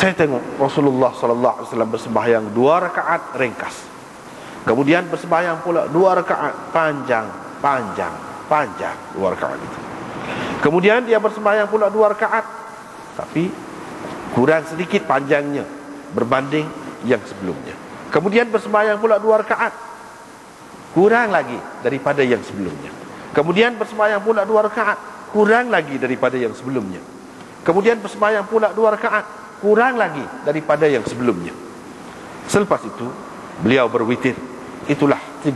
Saya tengok Rasulullah sallallahu alaihi wasallam bersembahyang dua rakaat ringkas. Kemudian bersembahyang pula dua rakaat panjang, panjang, panjang dua rakaat itu. Kemudian dia bersembahyang pula dua rakaat tapi kurang sedikit panjangnya berbanding yang sebelumnya. Kemudian bersembahyang pula dua rakaat kurang lagi daripada yang sebelumnya. Kemudian bersembahyang pula dua rakaat kurang lagi daripada yang sebelumnya. Kemudian bersembahyang pula dua rakaat kurang lagi daripada yang sebelumnya. Selepas itu beliau berwitir. Itulah 13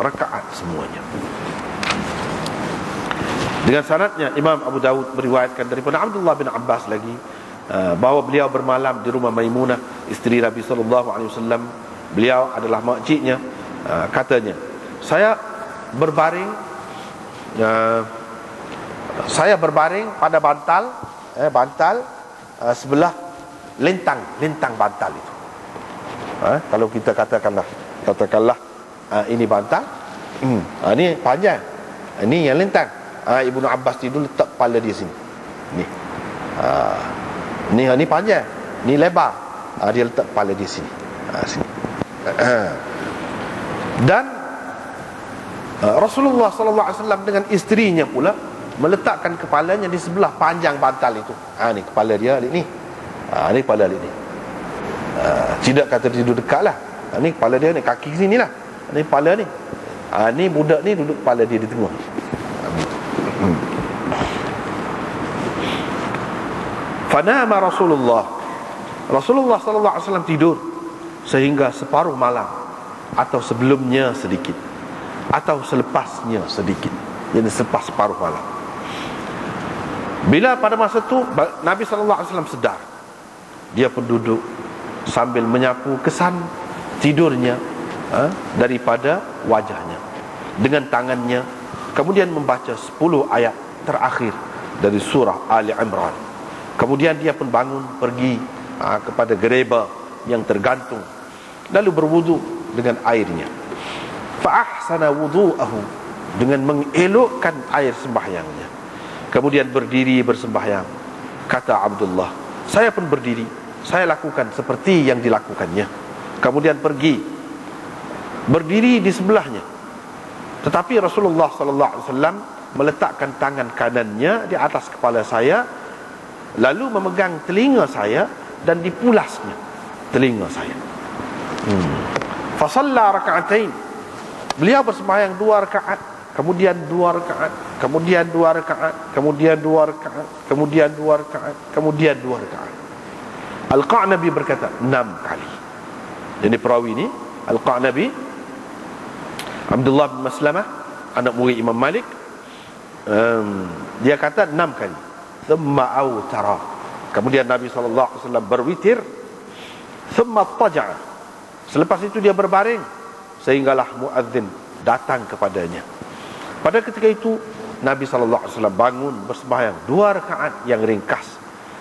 rakaat semuanya. Dengan sanadnya Imam Abu Dawud meriwayatkan daripada Abdullah bin Abbas lagi uh, bahawa beliau bermalam di rumah Maimunah isteri Nabi wasallam. Beliau adalah makciknya uh, katanya, "Saya berbaring uh, saya berbaring pada bantal eh bantal sebelah lintang lintang bantal itu." Ha, kalau kita katakanlah katakanlah ini bantal hmm, ini panjang ini yang lintang. Ha, Ibnu Abbas tidur letak kepala dia sini. Ni. Ha, ni ni panjang ni lebar. Ha, dia letak kepala dia sini. Ha, sini. Ha. dan ha, Rasulullah sallallahu alaihi wasallam dengan isterinya pula meletakkan kepalanya di sebelah panjang bantal itu. Ha, ni kepala dia ni ha, ni kepala dia ni. Ha, tidak kata tidur dekat lah. Ha, ni kepala dia ni kaki sini lah. Ni kepala ni. Ha, ni budak ni duduk kepala dia di tengah. Fanama Rasulullah. Rasulullah sallallahu alaihi wasallam tidur sehingga separuh malam atau sebelumnya sedikit atau selepasnya sedikit. Jadi selepas separuh malam. Bila pada masa itu Nabi sallallahu alaihi wasallam sedar dia pun duduk sambil menyapu kesan tidurnya ha, daripada wajahnya dengan tangannya Kemudian membaca 10 ayat terakhir dari surah Ali Imran. Kemudian dia pun bangun pergi ha, kepada gereba yang tergantung. Lalu berwudu dengan airnya. Fa'ahsana wudu'ahu dengan mengelokkan air sembahyangnya. Kemudian berdiri bersembahyang. Kata Abdullah, saya pun berdiri. Saya lakukan seperti yang dilakukannya. Kemudian pergi. Berdiri di sebelahnya tetapi Rasulullah sallallahu alaihi wasallam meletakkan tangan kanannya di atas kepala saya lalu memegang telinga saya dan dipulasnya telinga saya. Hmm. Fa shalla rak'atain. Beliau bersembahyang dua rakaat, kemudian dua rakaat, kemudian dua rakaat, kemudian dua rakaat, kemudian dua rakaat, kemudian dua rakaat. Al-Qa'nabi berkata enam kali. Jadi perawi ini Al-Qa'nabi Abdullah bin Maslamah anak murid Imam Malik um, dia kata enam kali. Thumma awtara. Kemudian Nabi SAW berwitir thumma taja'a. Selepas itu dia berbaring sehinggalah muadzin datang kepadanya. Pada ketika itu Nabi SAW bangun bersembahyang dua rakaat yang ringkas.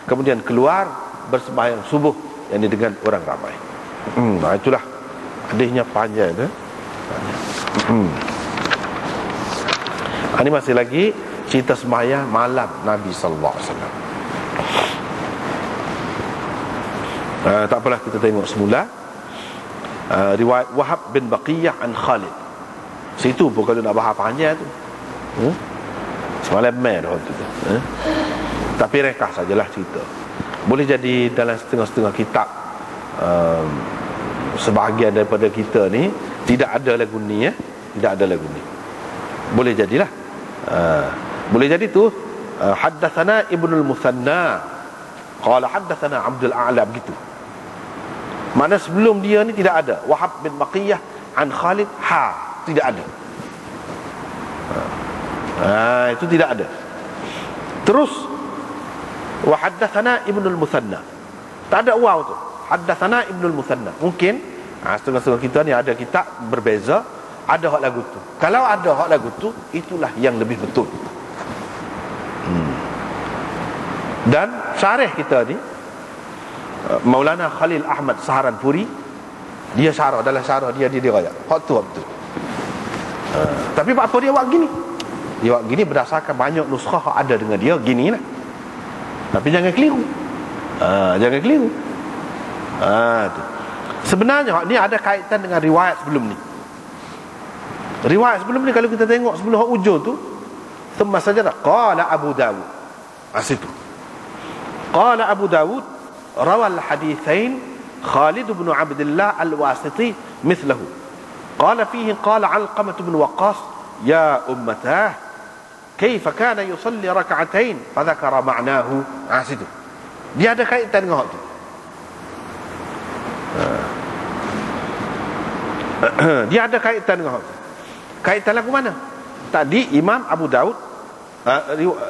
Kemudian keluar bersembahyang subuh yang dengan orang ramai hmm, nah itulah hadisnya panjang eh? Hmm. Ini masih lagi cerita semaya malam Nabi sallallahu alaihi wasallam. Uh, tak apalah kita tengok semula uh, riwayat Wahab bin Baqiyah an Khalid. Situ pun kalau nak bahas panjang tu. Hmm? Semalam mai dah tu. Hmm? Tapi rekah sajalah cerita. Boleh jadi dalam setengah-setengah kitab um, sebahagian daripada kita ni tidak ada lagu ni ya. Tidak ada lagu ni. Boleh jadilah. Uh, boleh jadi tu uh, haddatsana ibnu al-musanna qala haddatsana abdul a'la begitu. Mana sebelum dia ni tidak ada. Wahab bin maqiyah an khalid ha tidak ada. Uh, itu tidak ada. Terus wa haddatsana ibnu al-musanna tak ada waw tu. Haddatsana ibnu al-musanna mungkin ha, setengah-setengah kita ni ada kitab berbeza ada hak lagu tu. Kalau ada hak lagu tu itulah yang lebih betul. Hmm. dan syarih kita ni uh, Maulana Khalil Ahmad Saharan Puri dia syarah dalam syarah dia dia dia raya hak tu hak tu. Uh, tapi apa dia buat gini? Dia buat gini berdasarkan banyak nuskah ada dengan dia gini lah tapi jangan keliru. Uh, jangan keliru. Ha, tu. sebenarnya ni ada kaitan dengan riwayat sebelum ni. Riwayat sebelum ni kalau kita tengok sebelum hak ujung tu thumma sajada qala abu dawud. Ha, situ. Qala abu dawud rawal hadithain Khalid bin Abdullah al-Wasiti mithlahu. Qala fihi qala Alqamah bin Waqqas ya ummatah fa dhakara ma'nahu ha situ. Dia ada kaitan dengan tu dia ada kaitan dengan tu kaitan lagu mana? Tadi Imam Abu Daud uh,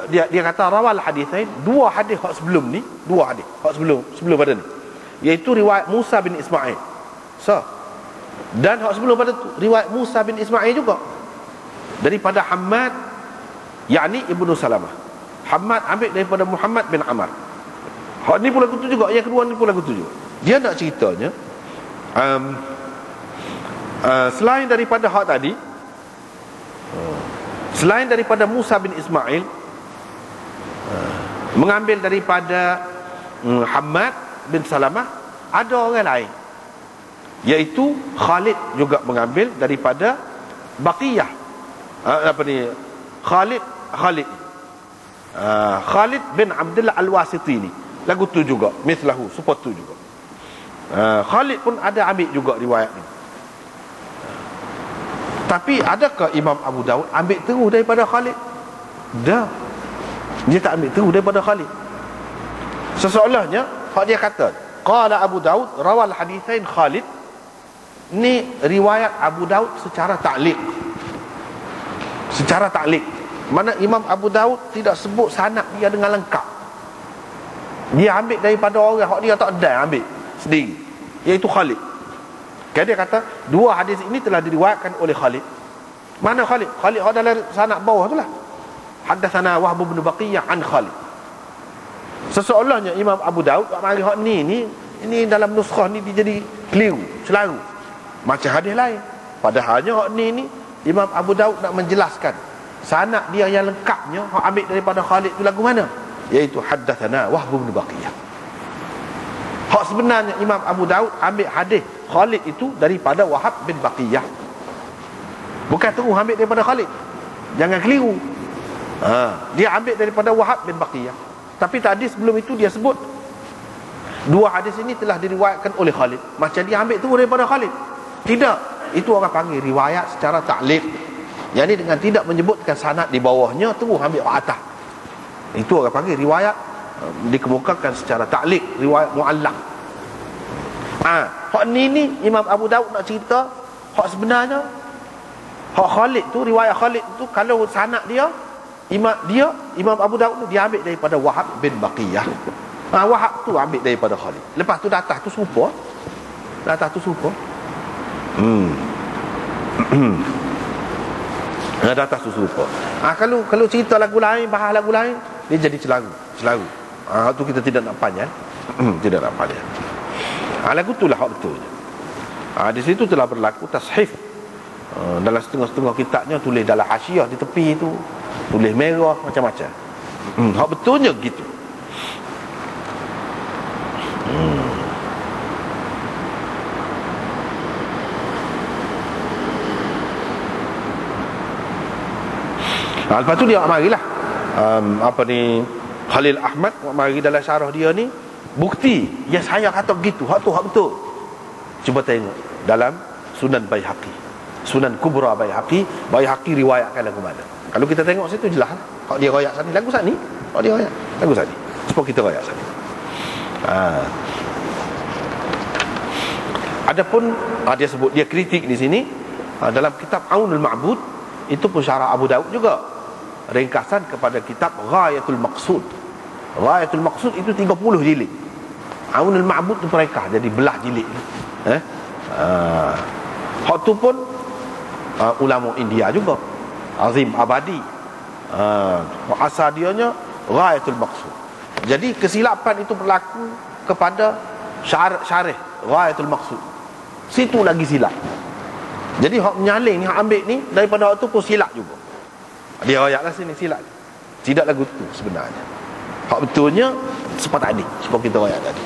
dia dia kata rawal hadithain dua hadis hak sebelum ni dua hadis hak sebelum sebelum pada ni. Iaitu riwayat Musa bin Ismail. So, dan hak sebelum pada tu riwayat Musa bin Ismail juga. Daripada Hamad yakni Ibnu Salamah. Hamad ambil daripada Muhammad bin Amr. Hak ni pula kutu juga, yang kedua ni pula kutu juga. Dia nak ceritanya um, uh, selain daripada hak tadi selain daripada Musa bin Ismail uh, mengambil daripada um, Hamad bin Salamah ada orang lain iaitu Khalid juga mengambil daripada Baqiyah uh, apa ni Khalid Khalid uh, Khalid bin Abdullah Al-Wasiti ni lagu tu juga mislahu support tu juga uh, Khalid pun ada ambil juga riwayat ni tapi adakah Imam Abu Dawud ambil terus daripada Khalid? Dah. Dia tak ambil terus daripada Khalid. Seseolahnya Hak dia kata Qala Abu Daud rawal hadithain Khalid Ni riwayat Abu Daud secara ta'liq Secara ta'liq Mana Imam Abu Daud tidak sebut sanak dia dengan lengkap. Dia ambil daripada orang Hak dia tak ada ambil sendiri. Iaitu Khalid. Kan dia kata Dua hadis ini telah diriwayatkan oleh Khalid. Mana Khalid? Khalid hak dalam sanak bawah tu lah. Haddathana Wahbu bin Baqiyah an Khalid. Seseolahnya Imam Abu Daud mari hak ni ni ini dalam nuskhah ni dia jadi keliru, selaru. Macam hadis lain. Padahalnya hak ni ni Imam Abu Daud nak menjelaskan sanad dia yang lengkapnya hak ambil daripada Khalid tu lagu mana? Iaitu haddatsana Wahb bin Baqiyah. Hak sebenarnya Imam Abu Daud ambil hadis Khalid itu daripada Wahab bin Baqiyah. Bukan terus ambil daripada Khalid. Jangan keliru. Ha, dia ambil daripada Wahab bin Baqiyah. Tapi tadi sebelum itu dia sebut Dua hadis ini telah diriwayatkan oleh Khalid Macam dia ambil tu daripada Khalid Tidak Itu orang panggil riwayat secara taklif Yang ini dengan tidak menyebutkan sanad di bawahnya Terus ambil atas Itu orang panggil riwayat um, Dikemukakan secara taklif Riwayat mu'allam Ah, Hak ni ni Imam Abu Daud nak cerita Hak sebenarnya Hak Khalid tu Riwayat Khalid tu Kalau sanad dia Imam dia Imam Abu Daud dia ambil daripada Wahab bin Baqiyah. Ha, Wahab tu ambil daripada Khalid. Lepas tu datang tu serupa. Datang tu serupa. Hmm. Nah, datang tu serupa. Ha, kalau kalau cerita lagu lain, bahas lagu lain, dia jadi celaru. Celaru. Ha, tu kita tidak nak panjang. tidak nak panjang. Ha, lagu tu lah hak betul. Ha, di situ telah berlaku tashif. Ha, dalam setengah-setengah kitabnya tulis dalam hasyiah di tepi tu tulis merah macam-macam hmm, hak betulnya gitu hmm. Nah, lepas tu dia marilah um, apa ni? Khalil Ahmad mari dalam syarah dia ni. Bukti ya saya kata begitu. Hak tu hak betul. Cuba tengok dalam Sunan Baihaqi. Sunan Kubra Baihaqi. Baihaqi riwayatkan lagu mana? Kalau kita tengok situ jelas Kalau dia royak sana Lagu sana ni Kalau dia royak Lagu sana Supaya kita royak sana ha. Adapun ha, Dia sebut Dia kritik di sini ha, Dalam kitab Aunul Ma'bud Itu pun syarah Abu Daud juga Ringkasan kepada kitab Ghayatul Maqsud. Ghayatul Maqsud itu 30 jilid. Aunul Ma'bud itu mereka Jadi belah jilid eh? ha. Hak tu pun uh, Ulama India juga. Azim abadi. Uh, asal dianya ghayatul maqsud. Jadi kesilapan itu berlaku kepada syarih syarih ghayatul maqsud. Situ lagi silap. Jadi hak menyaling ni hak ambil ni daripada waktu pun silap juga dia ayatlah sini silap tidak lagu tu sebenarnya. Hak betulnya seperti tadi sebab kita ayat tadi